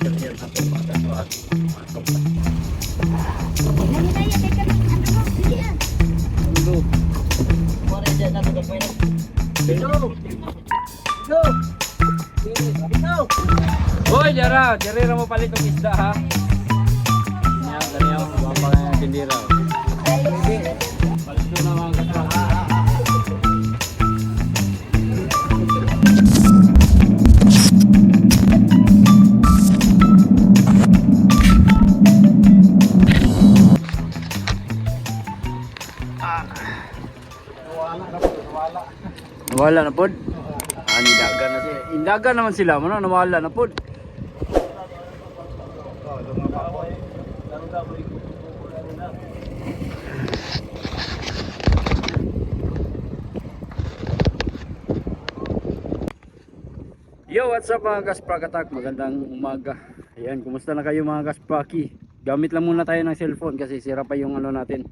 Hoy, Jara! Jara mo palit ang isda ha. Ganyan, ganyan. Huwag pa kaya tindira. Palit Nawala na pod. Ah, nidaga na sila. Indaga naman sila, ano, nawala na pod. Yo, what's up mga Kasprakatak? Magandang umaga. Ayan, kumusta na kayo mga Kaspaki? Gamit lang muna tayo ng cellphone kasi sira pa yung ano natin,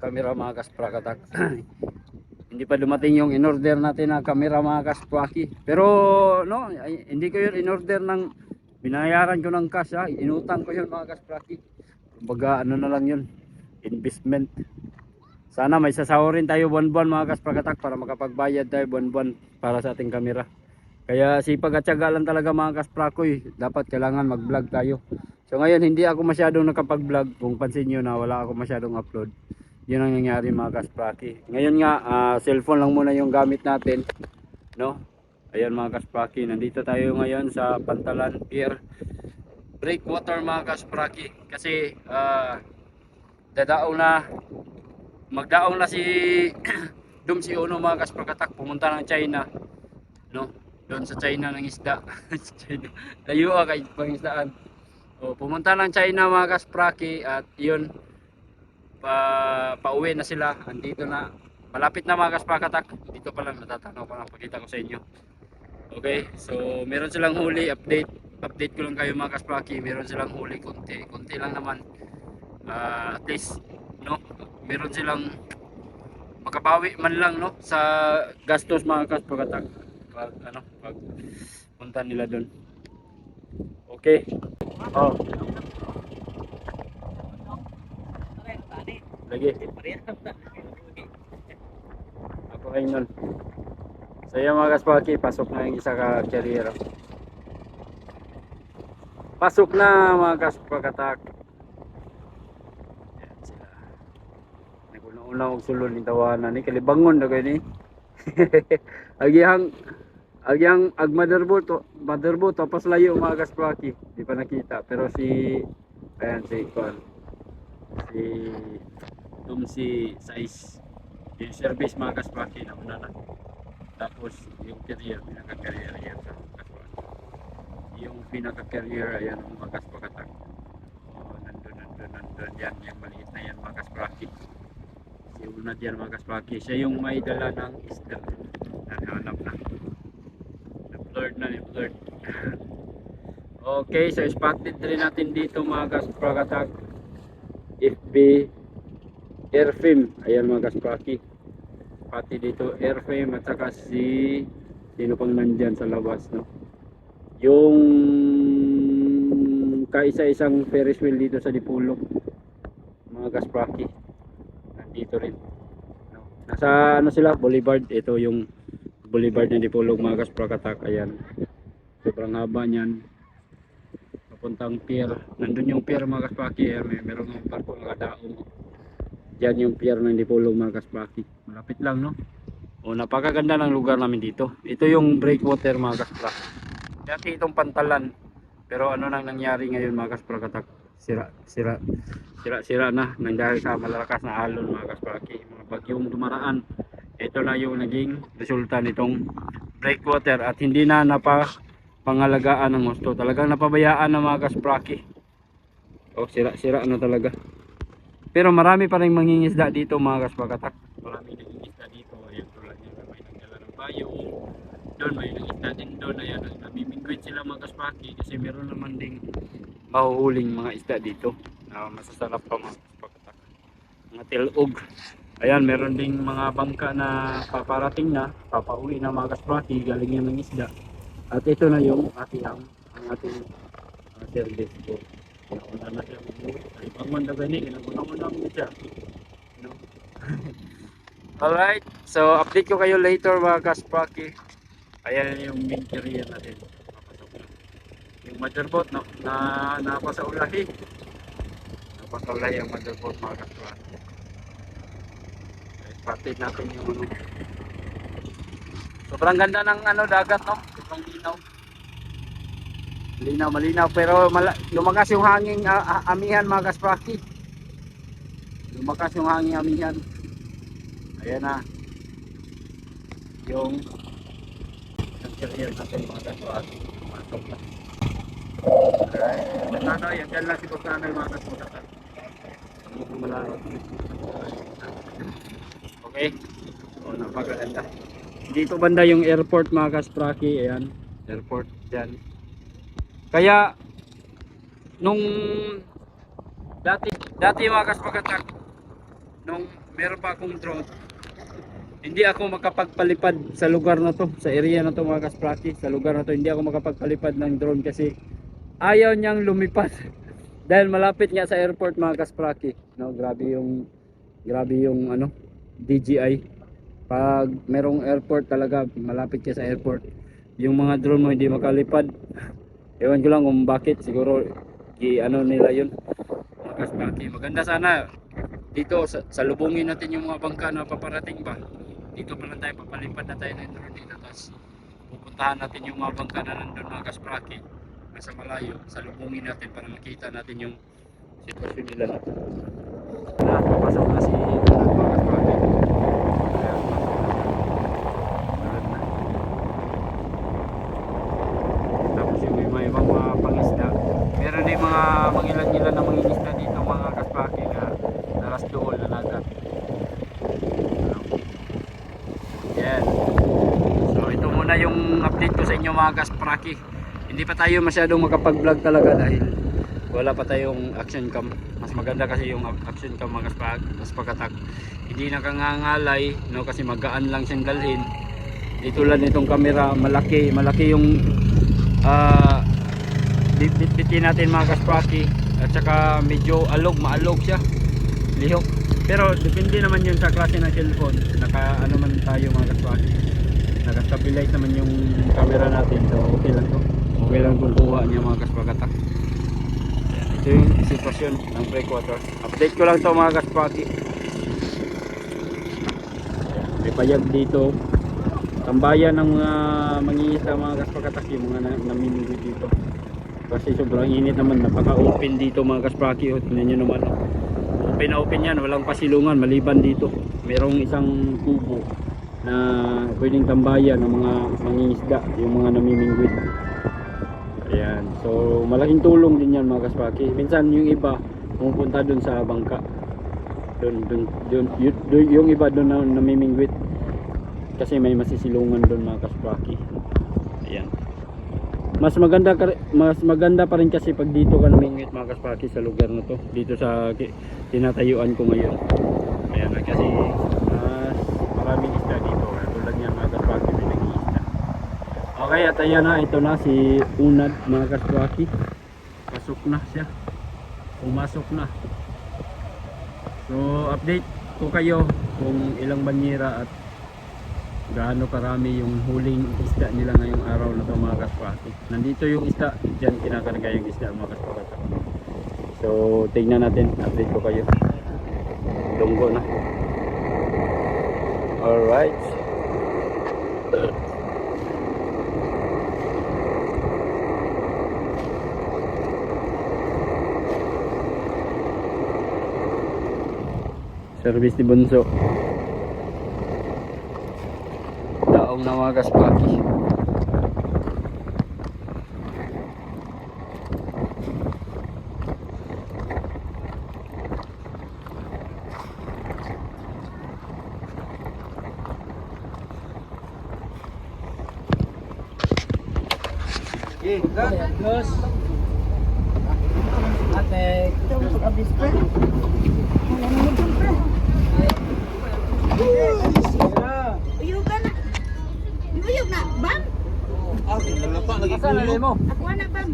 camera mga Kasprakatak. hindi pa dumating yung in-order natin na camera mga Kaspaki. Pero no, hindi ko yun in-order ng binayaran ko ng cash ha. Inutang ko yun mga Kaspaki. Kumbaga ano na lang yun, investment. Sana may sasahurin tayo buwan-buwan mga Kaspakatak para makapagbayad tayo buwan-buwan para sa ating camera. Kaya sipag at tiyaga lang talaga mga kasprakoy. Dapat kailangan mag-vlog tayo. So ngayon hindi ako masyadong nakapag-vlog. Kung pansin nyo na wala ako masyadong upload. Yun ang nangyari mga kaspraki. Ngayon nga ah, cellphone lang muna yung gamit natin. No? Ayan mga kaspraki. Nandito tayo ngayon sa Pantalan Pier. Breakwater mga kaspraki. Kasi ah, dadaong na magdaong na si Dum si Uno mga kasprakatak pumunta ng China. No? doon sa China ng isda. China. Layo ah kay pangisdaan. O, pumunta ng China mga kaspraki at yun pa pauwi na sila. Andito na. Malapit na mga kasprakatak. Dito pa lang natatanaw ko lang pakita ko sa inyo. Okay, so meron silang huli update. Update ko lang kayo mga kaspraki. Meron silang huli konti. Konti lang naman. Ah, at least no, meron silang makabawi man lang no sa gastos mga kasprakatak pag ano pag punta nila doon okay oh lagi. Ako kayo nun. So yan mga kaspaki pasok na yung isa ka carrier. Pasok na mga kaspakatak naguna-una og sulod ni tawanan ni kalibangon na kayo ni agyang agyang ag motherboard to motherboard tapos layo mga kaspraki di pa nakita pero si ayan si Kon si tum si size yung service mga kaspraki na una na. Tapos yung carrier pinaka carrier yan sa kaspraki yung pinaka carrier ayan mga kasprakatak oh, nandun nandun nandun. Yan yung maliit na yan mga kaspraki si una dyan mga kaspraki siya yung may dala ng isda. Nahanap na. Na-blurred na, na-blurred. okay, so spotted rin natin dito mga kasprakatak. FB Airfim. Ayan mga kaspraki. Pati dito Airfim at saka si sino pang nandyan sa labas no. Yung kaisa-isang Ferris wheel dito sa Dipulog. Mga kaspraki. Nandito rin. No. Nasa ano sila, Boulevard. Ito yung Boulevard ng Dipolog mga kasprakatak ayan sobrang haba niyan papuntang pier nandun yung pier mga kaspaki ayan, may meron ng barko nakadaong dyan yung pier ng Dipolog mga kaspaki malapit lang no? O napakaganda ng lugar namin dito. Ito yung breakwater mga kaspaki dati itong pantalan pero ano nang nangyari ngayon mga kasprakatak sira sira sira sira na. Nang dahil sa malalakas na alon mga kaspaki mga bagyong dumaraan. Ito na yung naging resulta nitong breakwater. At hindi na napa pangalagaan ng gusto talagang napabayaan ng mga kaspraki o sira sira na talaga pero marami pa rin mangingisda dito mga kaspakatak marami nangingisda dito. Ayan tulad nito may nagdala ng bayo. Doon may nangisda din doon. Ayan namimingwit sila mga kaspaki kasi meron naman ding mahuhuling mga isda dito. Na masasarap pa mga kaspakatak mga tilog. Ayan, meron ding mga bangka na paparating na, papauwi na mga kasprati, galing yan ng isda. At ito na yung ating ang ating uh, service ko. Nauna na siya umuwi. Ay, pag man na gani, kinaguna-una mo siya. No? Alright, so update ko kayo later mga kaspraki. Ayan yung main area natin. Yung motherboard na, na napasaulahi. Napasaulahi ang motherboard mga kaspraki. Party natin yung ano. Sobrang ganda ng ano dagat no. Sobrang linaw. Linaw, malinaw pero lumakas yung hangin ah, ah, amihan mga kaspraki. Lumakas yung hangin amihan. Ayan na. Yung career natin mga kaspraki. Masok na. Alright. Ano, yan dyan lang si Bostano yung mga kaspraki. Okay. O, napakaganda. Dito banda yung airport mga kaspraki. Ayan. Airport. Yan. Kaya, nung dati, dati mga kaspagatak, nung meron pa akong drone, hindi ako makapagpalipad sa lugar na to, sa area na to mga kaspraki, sa lugar na to, hindi ako makapagpalipad ng drone kasi ayaw niyang lumipad. Dahil malapit nga sa airport mga kaspraki. No, grabe yung grabe yung ano, DJI. Pag merong airport talaga, malapit ka sa airport, yung mga drone mo hindi makalipad. Ewan ko lang kung bakit, siguro i ano nila yun. Kaspraki. Maganda sana dito sa, salubungin natin yung mga bangka na paparating ba. Dito pa lang tayo papalipad na tayo ng drone dito. Tapos pupuntahan natin yung mga bangka na nandun mga kaspraki. Nasa malayo, salubungin natin para makita natin yung sitwasyon nila. Na, papasok na si Donald mga kaspraki. Ayan. Donald na. Tapos yung may mga ibang mga pangisda. Meron din mga mangilan-ilan na mangingisda dito mga kaspaki na naras doon na nagat. Yan. So ito muna yung update ko sa inyo mga kaspraki. Hindi pa tayo masyadong makapag-vlog talaga dahil wala pa tayong action cam. Mas maganda kasi yung action cam mga kaspag, mas pagkatak. Hindi nakangangalay no kasi magaan lang siyang dalhin. Dito lang itong camera, malaki, malaki yung ah bitbitin natin mga kaspaki at saka medyo alog, maalog siya. Lihok. Pero depende naman yun sa klase ng cellphone. Naka ano man tayo mga kaspaki naka stabilize naman yung camera natin. So okay lang to okay lang kung kuha niya mga kaspakatak Ayan, ito yung sitwasyon ng breakwater update ko lang to mga kaspaki Ayan, may payag dito. Tambayan ng mga mangingisda mga kaspakatak yung mga na, namimili dito. Kasi sobrang init naman napaka open dito mga kaspaki o nyo naman oh. open na open yan walang pasilungan maliban dito. Merong isang kubo na pwedeng tambayan ng mga mangingisda yung mga namimingwit ayan so malaking tulong din yan mga kaspaki. Minsan yung iba pumupunta dun sa bangka. Dun, dun, dun, yun, dun- yung iba dun na namimingwit. Kasi may masisilungan doon mga kaspraki ayan. Mas maganda mas maganda pa rin kasi pag dito ka namingwit mga kaspraki sa lugar na to. Dito sa tinatayuan ko ngayon. Ayan kasi mas maraming isda dito kaya tulad yan mga kaspraki may nag-iisda okay at ayan na ito na si Unad mga kaspraki pasok na siya pumasok na so update ko kayo kung ilang banyera at gaano karami yung huling isda nila ngayong araw na ito mga kaswati. Nandito yung isda, dyan kinakarga yung isda mga kaswati. So, tignan natin, update ko kayo. Lunggo na. Alright. Service ni Bunso. Daong na mga kaspaki. Ate, Uyog Asa na mo? Ako na, bang.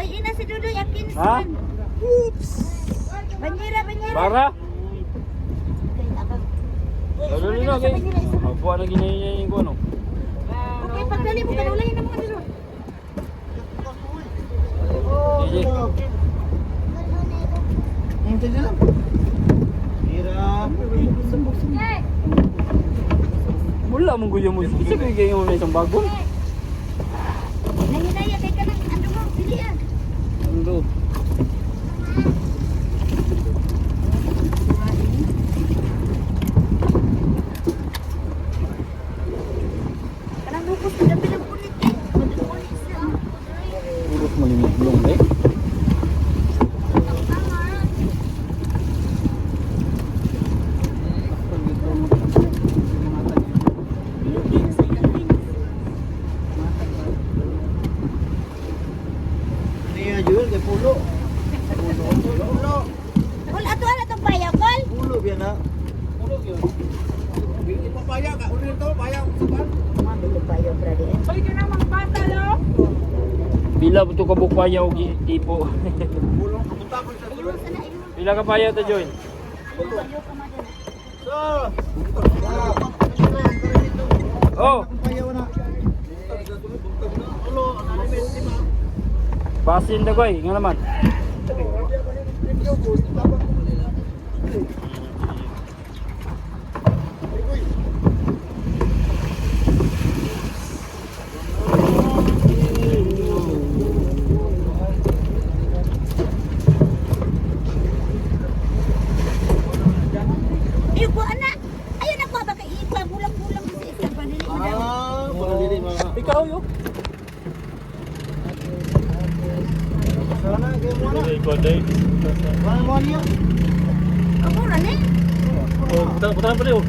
Ay, ina si Dudoy, akin Ha? Oops! Banyera, banyera. Para? Okay, abang. Lalo nila kay. Apo na ginayin ko ano. Okay, pagdali mo, kanulayin na mga dito. Sige. Hintay na lang. Hirap. Wala mong guyo mo. Isa bigay mo na isang bago. Nanginaya, kay ka ng ano mo, pili yan. Ano? Pulo. Pulo, pulo, pulo. Kul, ato ala itong bayaw, Kul. Pulo biya na. Pulo yun. Hindi pa paya ka. Ulit ito, paya. Saban. Mami ko bayaw, brother. Pila po ito kabukpaya o tipo. Pulo. Punta ko sa sana ayun. Pila ka join? Bayaw ka madal. So. Oh, Paya na. Pulo, ano ni lima. Basin koy, nga naman. Ayun po, anak. Ayun ako, baka ipa, bulang-bulang sa isa. Panili mo daw. Ah, pulo dili mga. Ikaw yo. Sana kay mo na. Wala mo niya. Ako na, ne? Butahan pa rin oh.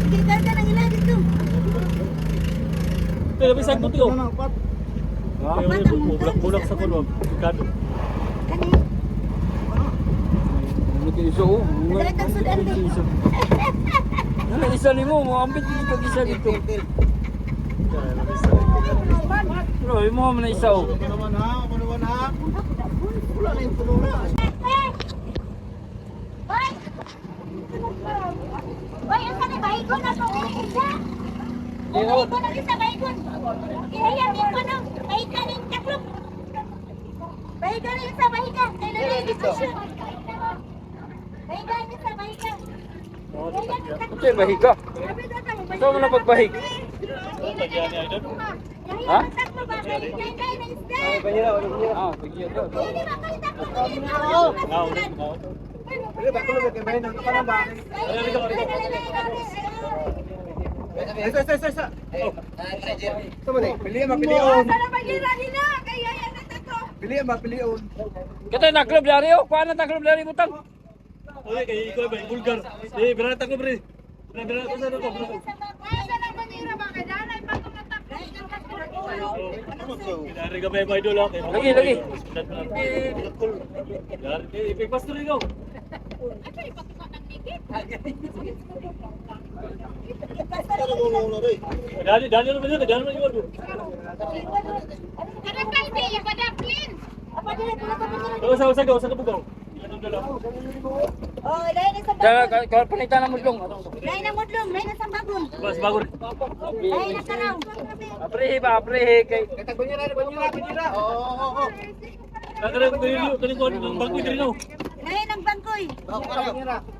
Sige, karga ng ila dito. Pero may sagmot yun. Ano na, pat. Ha? Kaya may bulak-bulak sa kulwag. Kado. Kani. Ano kayo iso oh? Nagalitang sudan din. Ano isa ni mo, mo ambit dito isa dito. Bro, mo mo na isa oh. Ano naman ha? Naman ha? Wala na yung pulo na. Hoy! Hoy, ang sana baikon na kung isa. Kung baikon ang isa, baikon. Ihayang yung panang, bahikan yung taklop. Bahikan yung isa, bahikan. Kailan yung diskusyon? Bahikan isa, bahikan. Okay, bahikan. Saan mo na pagbahik? Ha? Taklo ba? Bahikan kayo ng isda. Ah, bigyan daw. Hindi ba kayo taklo? Hindi ba kayo Dili ba kulo kay bayan ng kapanan ba? Esa esa esa esa. Sama ni. Pili ba pilion? Pili ba pilion? Kata na club dari oh, kuana na club dari butang. Okay, kaya ikaw ba? Bulgar. Eh, beranata ko ko sa ano ko. Dari ka ba yung idol ah? Kaya- Lagi, lagi. Dari, eh, ipagpasto rin ako. Dali, dali naman yun. Dali naman yun. Oo, sa usaga, usaga bugaw. Ano dala? Oh, lain na sa Kaya bagong. kaya panita na mudlong. Lain na mudlong, lain na sa bagong. Bas, bago rin. Lain na karaw. Aprehe ba, aprehe kay Kata banyera banyera banyera. Oo oo oo. Tatara ko kanino, kanino ko ng bangko kanino. Lain ang bangkoy. Oo banyera. Lain ang Lain, lain, lain. sambak. Kata banyera na kata Ang banyera. bago nila eh.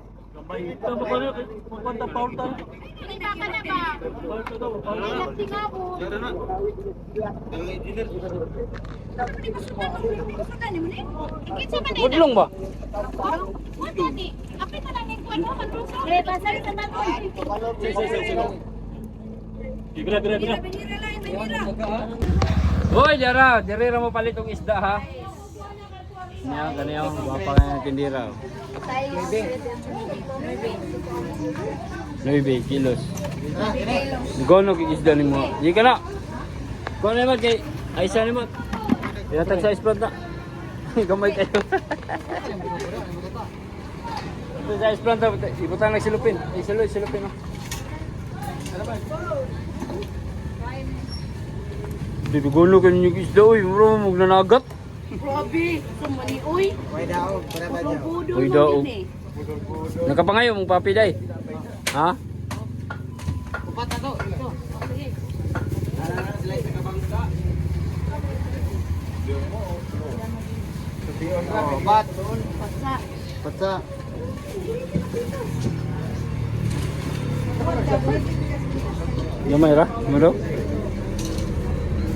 What tadi? Apa itu lang yung kwan mo? Eh, pasal sa naton. Bira, bira, bira. Binira lang, binira. Hoy, Jara, dirira mo palit yung isda ha. Niya, kaniya, wapa ka ng tindira. oh. Nuibe, kilos. Gono kay isda ni mo. Di ka na. Na naman kay Aisa mo. Pinatag sa isprot na. Gamay kayo. Ito sa isprot na. Ibutang lang silupin. Ay, silup, silupin. Oh. Dito gono kayo yung isda. Uy, muro mo magnanagat. Grabe, sumani, uy. May daog, para ba daw? Uy, daw. eh. Nakapangayo mong papi day. Ha? Upat na to. Ito. Sige. Ah, sila sa kabangka. Oh, bat. Patsa. Gamay ra? Mo daw?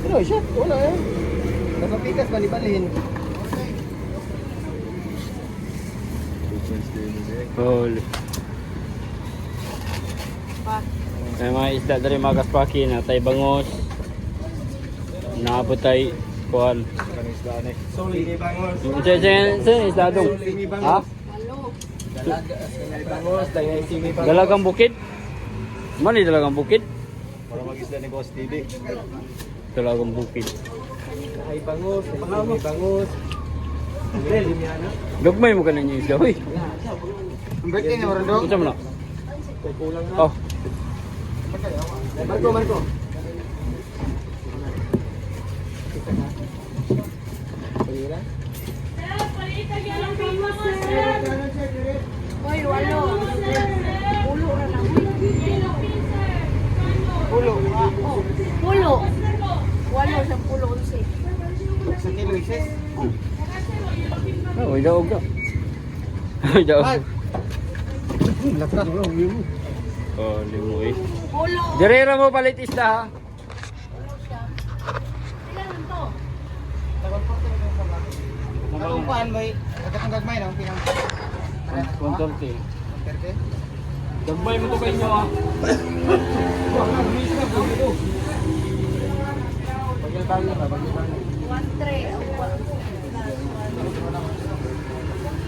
Ano siya? Wala eh. Nakapikas bali-balin. Holy. May mga isda dari mga kaspaki na tay bangos. Naabot tay kuan. Soli ni bangos. Sa sa sa isda dong. Ha? Dalagang bukid. Mani dalagang bukid? Para mag-isda ni Boss TV. Dalagang bukid. Ay bangos, simi bangos. Bel, niya na. Dugmay mo kanan yung isda, hoy. Ang birthday ni Marando. Unsa man na? Kulang na. Oh, Marco, Marco. Pagkira? Uy, walo. Pulo na lang. Pulo. Oh, pulo. Walo sa pulo unsi. Sa kilo isis. oh, daog daw. Uy, daog. Lakas. Oh, limo eh. Direra mo palit isda ha. Nakaupuan mo eh. Katong gagmay na. Pinang. 130. Perte? Dagmay mo to kay inyo ah. Pagkatang na ba? Pagkatang na. One tray.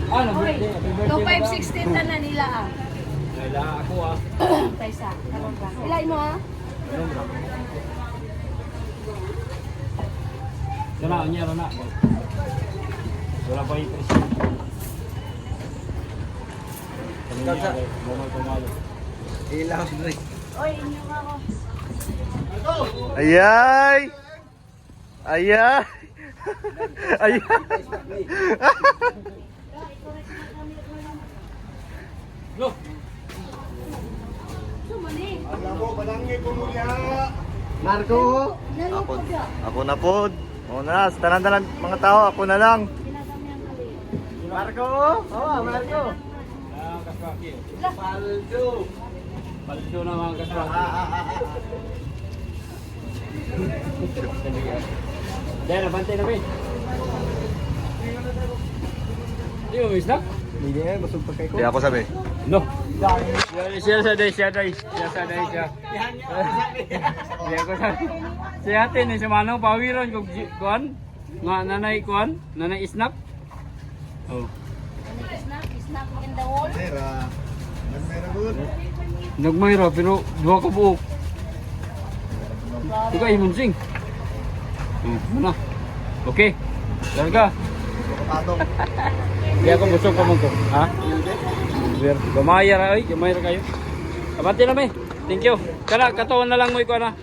Ah, nag-birthday. Happy birthday. 2516 na na nila ah. Wala ako ah. Taysa. Karon ka. Ilay mo ah. Sana, anya na. Wala pa yung presyo. Kansa. Bumal pumalo. Ilaw sila. Oy, inyo ako. Ayay! Ayay! Ayay! Lo, Sumani. Marco. Ako, ako na po. O na, sa tanan na lang mga tao, ako na lang. Marco. Oh, Marco. ah. Paldo. Paldo na mga kaspaki. Dahil nabantay na ba eh? Di mo miss na? Hindi eh, busog pa kay ko. Di ako sabi. No. Siya sa day, siya day. Siya sa day siya. Siya ko sa. Si ate ni si Manong pawiron kung kuan. Nga nanay kuan, nanay snap. Oh. Snack, snack in the wall. Mera. Mera good. Nagmayra pero duha ka buok. Ika imong sing. Muna. Okay. Larga. Patong. Di ako busog pa mo ko. Ha? Ver, gamaya ra ay, gamay ra kayo. Abante na may. Thank you. Kana katawan na lang mo iko na.